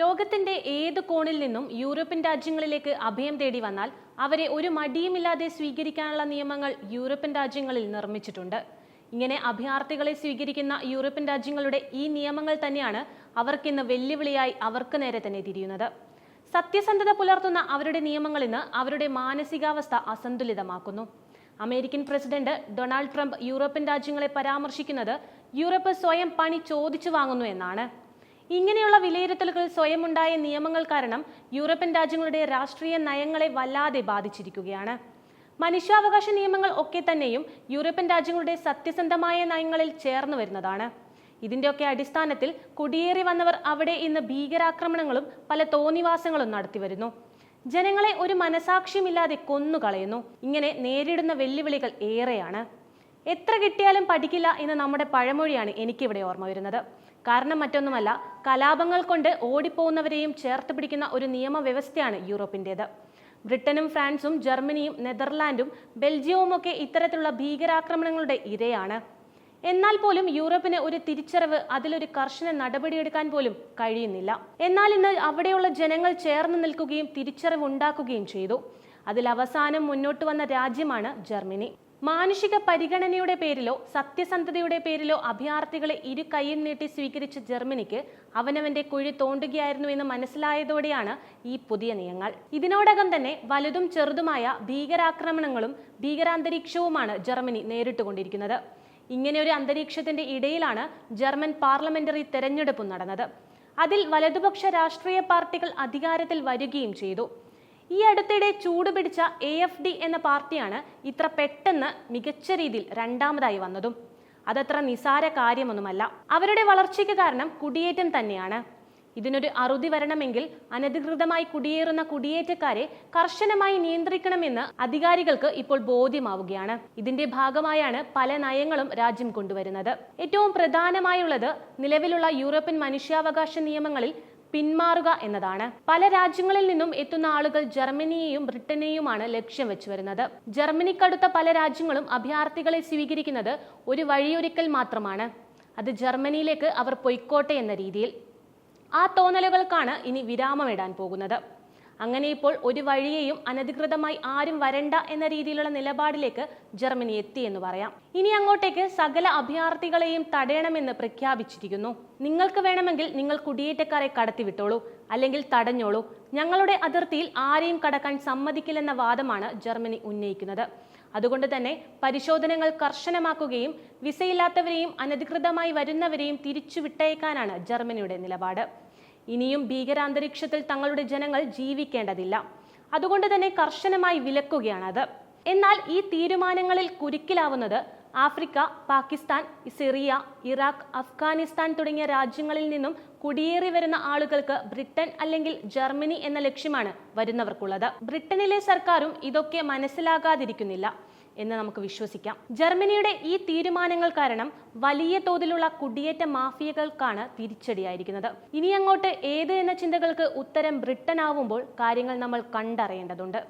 ലോകത്തിന്റെ ഏത് കോണിൽ നിന്നും യൂറോപ്യൻ രാജ്യങ്ങളിലേക്ക് അഭയം തേടി വന്നാൽ അവരെ ഒരു മടിയുമില്ലാതെ സ്വീകരിക്കാനുള്ള നിയമങ്ങൾ യൂറോപ്യൻ രാജ്യങ്ങളിൽ നിർമ്മിച്ചിട്ടുണ്ട്. ഇങ്ങനെ അഭയാർത്ഥികളെ സ്വീകരിക്കുന്ന യൂറോപ്യൻ രാജ്യങ്ങളുടെ ഈ നിയമങ്ങൾ തന്നെയാണ് അവർക്കിന്ന് വെല്ലുവിളിയായി അവർക്ക് നേരെ തന്നെ തിരിയുന്നത്. സത്യസന്ധത പുലർത്തുന്ന അവരുടെ നിയമങ്ങൾ ഇന്ന് അവരുടെ മാനസികാവസ്ഥ അസന്തുലിതമാക്കുന്നു. American president Donald Trump European രാജ്യങ്ങളെ പരാമർശിക്കുന്നത് യൂറോപ്പ് സ്വയം പണി ചോദിച്ചു വാങ്ങുന്നു എന്നാണ്. ഇങ്ങനെയുള്ള വിലയിരുത്തലുകൾ സ്വയമുണ്ടായ നിയമങ്ങൾ കാരണം യൂറോപ്യൻ രാജ്യങ്ങളുടെ രാഷ്ട്രീയ നയങ്ങളെ വല്ലാതെ ബാധിച്ചിരിക്കുകയാണ്. മനുഷ്യാവകാശ നിയമങ്ങൾ ഒക്കെ തന്നെയും യൂറോപ്യൻ രാജ്യങ്ങളുടെ സത്യസന്ധമായ നയങ്ങളിൽ ചേർന്നു വരുന്നതാണ്. ഇതിന്റെയൊക്കെ അടിസ്ഥാനത്തിൽ കുടിയേറി വന്നവർ അവിടെ ഇന്ന് ഭീകരാക്രമണങ്ങളും പല തോന്നിവാസങ്ങളും നടത്തി വരുന്നു. ജനങ്ങളെ ഒരു മനസാക്ഷ്യമില്ലാതെ കൊന്നുകളയുന്നു. ഇങ്ങനെ നേരിടുന്ന വെല്ലുവിളികൾ ഏറെയാണ്. എത്ര കിട്ടിയാലും പഠിക്കില്ല എന്ന നമ്മുടെ പഴമൊഴിയാണ് എനിക്കിവിടെ ഓർമ്മ വരുന്നത്. കാരണം മറ്റൊന്നുമല്ല കലാപങ്ങൾ കൊണ്ട് ഓടിപ്പോകുന്നവരെയും ചേർത്ത് പിടിക്കുന്ന ഒരു നിയമവ്യവസ്ഥയാണ് യൂറോപ്പിന്റേത്. ബ്രിട്ടനും ഫ്രാൻസും ജർമ്മനിയും നെതർലാൻഡും ബെൽജിയവും ഒക്കെ ഇത്തരത്തിലുള്ള ഭീകരാക്രമണങ്ങളുടെ ഇരയാണ്. എന്നാൽ പോലും യൂറോപ്പിന് ഒരു തിരിച്ചറിവ് അതിലൊരു കർശന നടപടിയെടുക്കാൻ പോലും കഴിയുന്നില്ല. എന്നാൽ ഇന്ന് അവിടെയുള്ള ജനങ്ങൾ ചേർന്ന് നിൽക്കുകയും തിരിച്ചറിവ് ഉണ്ടാക്കുകയും ചെയ്തു. അതിൽ അവസാനം മുന്നോട്ട് വന്ന രാജ്യമാണ് ജർമ്മനി. മാനുഷിക പരിഗണനയുടെ പേരിലോ സത്യസന്ധതയുടെ പേരിലോ അഭയാർത്ഥികളെ ഇരു കൈയും നീട്ടി സ്വീകരിച്ച ജർമ്മനിക്ക് അവനവന്റെ കുഴി തോണ്ടുകയായിരുന്നു എന്ന് മനസ്സിലായതോടെയാണ് ഈ പുതിയ നിയമങ്ങൾ. ഇതിനോടകം തന്നെ വലുതും ചെറുതുമായ ഭീകരാക്രമണങ്ങളും ഭീകരാന്തരീക്ഷവുമാണ് ജർമ്മനി നേരിട്ടുകൊണ്ടിരിക്കുന്നത്. ഇങ്ങനെ ഒരു അന്തരീക്ഷത്തിന്റെ ഇടയിലാണ് ജർമ്മൻ പാർലമെന്ററി തെരഞ്ഞെടുപ്പും നടന്നത്. അതിൽ വലതുപക്ഷ രാഷ്ട്രീയ പാർട്ടികൾ അധികാരത്തിൽ വരികയും ചെയ്തു. ഈ അടുത്തിടെ ചൂട് പിടിച്ച എ എഫ് ഡി എന്ന പാർട്ടിയാണ് ഇത്ര പെട്ടെന്ന് മികച്ച രീതിയിൽ രണ്ടാമതായി വന്നതും. അതത്ര നിസാര കാര്യമൊന്നുമല്ല. അവരുടെ വളർച്ചയ്ക്ക് കാരണം കുടിയേറ്റം തന്നെയാണ്. ഇതിനൊരു അറുതി വരണമെങ്കിൽ അനധികൃതമായി കുടിയേറുന്ന കുടിയേറ്റക്കാരെ കർശനമായി നിയന്ത്രിക്കണമെന്ന് അധികാരികൾക്ക് ഇപ്പോൾ ബോധ്യമാവുകയാണ്. ഇതിന്റെ ഭാഗമായാണ് പല നയങ്ങളും രാജ്യം കൊണ്ടുവരുന്നത്. ഏറ്റവും പ്രധാനമായുള്ളത് നിലവിലുള്ള യൂറോപ്യൻ മനുഷ്യാവകാശ നിയമങ്ങളിൽ പിന്മാറുക എന്നതാണ്. പല രാജ്യങ്ങളിൽ നിന്നും എത്തുന്ന ആളുകൾ ജർമ്മനിയെയും ബ്രിട്ടനെയുമാണ് ലക്ഷ്യം വെച്ചു വരുന്നത് ജർമ്മനിക്കടുത്ത പല രാജ്യങ്ങളും അഭയാർത്ഥികളെ സ്വീകരിക്കുന്നത് ഒരു വഴിയൊരുക്കൽ മാത്രമാണ്. അത് ജർമ്മനിയിലേക്ക് അവർ പൊയ്ക്കോട്ടെ എന്ന രീതിയിൽ. ആ തോന്നലുകൾക്കാണ് ഇനി വിരാമമിടാൻ പോകുന്നത്. അങ്ങനെ ഇപ്പോൾ ഒരു വഴിയെയും അനധികൃതമായി ആരും വരണ്ട എന്ന രീതിയിലുള്ള നിലപാടിലേക്ക് ജർമ്മനി എത്തി എന്ന് പറയാം. ഇനി അങ്ങോട്ടേക്ക് സകല അഭയാർത്ഥികളെയും തടയണമെന്ന് പ്രഖ്യാപിച്ചിരിക്കുന്നു. നിങ്ങൾക്ക് വേണമെങ്കിൽ നിങ്ങൾ കുടിയേറ്റക്കാരെ കടത്തിവിട്ടോളൂ അല്ലെങ്കിൽ തടഞ്ഞോളൂ. ഞങ്ങളുടെ അതിർത്തിയിൽ ആരെയും കടക്കാൻ സമ്മതിക്കില്ലെന്ന വാദമാണ് ജർമ്മനി ഉന്നയിക്കുന്നത്. അതുകൊണ്ട് തന്നെ പരിശോധനകൾ കർശനമാക്കുകയും വിസയില്ലാത്തവരെയും അനധികൃതമായി വരുന്നവരെയും തിരിച്ചു വിട്ടയക്കാനാണ് ജർമ്മനിയുടെ നിലപാട്. ഇനിയും ഭീകരാന്തരീക്ഷത്തിൽ തങ്ങളുടെ ജനങ്ങൾ ജീവിക്കേണ്ടതില്ല. അതുകൊണ്ട് തന്നെ കർശനമായി വിലക്കുകയാണത്. എന്നാൽ ഈ തീരുമാനങ്ങളിൽ കുരുക്കിലാവുന്നത് Africa Pakistan Syria Iraq Afghanistan തുടങ്ങിയ രാജ്യങ്ങളിൽ നിന്നും കുടിയേറി വരുന്ന ആളുകൾക്ക് ബ്രിട്ടൻ അല്ലെങ്കിൽ ജർമ്മനി എന്ന ലക്ഷ്യമാണ് വരുന്നവർക്കുള്ളത്. ബ്രിട്ടനിലെ സർക്കാരും ഇതൊക്കെ മനസ്സിലാകാതിരിക്കുന്നില്ല. എന്ന് നമുക്ക് വിശ്വസിക്കാം. ജർമ്മനിയുടെ ഈ തീരുമാനങ്ങൾ കാരണം വലിയ തോതിലുള്ള കുടിയേറ്റ മാഫിയകൾക്കാണ് തിരിച്ചടിയായിരിക്കുന്നത്. ഇനി അങ്ങോട്ട് ഏത് എന്ന ചിന്തകൾക്ക് ഉത്തരം ബ്രിട്ടൻ ആവുമ്പോൾ കാര്യങ്ങൾ നമ്മൾ കണ്ടറിയേണ്ടതുണ്ട്.